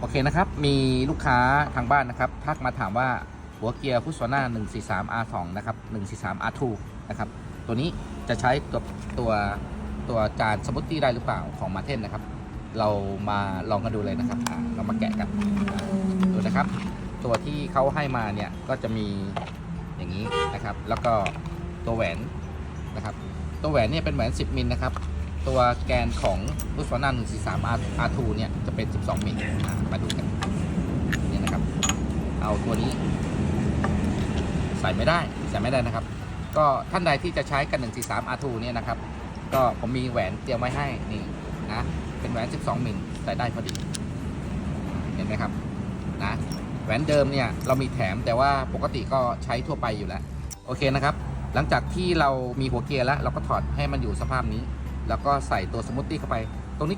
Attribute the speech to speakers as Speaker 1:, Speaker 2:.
Speaker 1: โอเคนะครับ มีลูกค้าทางบ้านนะครับทักมาถามว่าหัวเกียร์ฟุตโซน่า143 R2 นะครับ143 R2 นะครับ ตัวนี้จะใช้ตัวตัวตัวจานสมูทตี้ได้หรือเปล่าของมาเทนนะครับ เรามาลองกันดูเลยนะครับเรามาแกะกันดูนะครับ ตัวที่เขาให้มาเนี่ยก็จะมีอย่างนี้นะครับ แล้วก็ตัวแหวนนะครับ ตัวแหวนเนี่ยเป็นแหวน 10 มิลนะครับ ตัวแกนของรุ่นฟอนัน143 R R2 เนี่ยจะเป็น 12 มิลอะ มาดูกันเนี่ยนะครับ เอาตัวนี้ ใส่ไม่ได้ใส่ไม่ได้นะครับ ก็ท่านใดที่จะใช้กัน143 R2 เนี่ยนะครับ ก็ผมมีแหวนเตรียมไว้ให้นี่นะเป็นแหวน 12 มิลใส่ได้พอดี เห็นไหมครับนะแหวนเดิมเนี่ยเรามีแถมแต่ว่าปกติก็ใช้ทั่วไปอยู่แล้วโอเคนะครับ หลังจากที่เรามีหัวเกียร์แล้ว เราก็ถอดให้มันอยู่สภาพนี้ แล้วก็ใส่ตัวสมูทตี้เข้าไป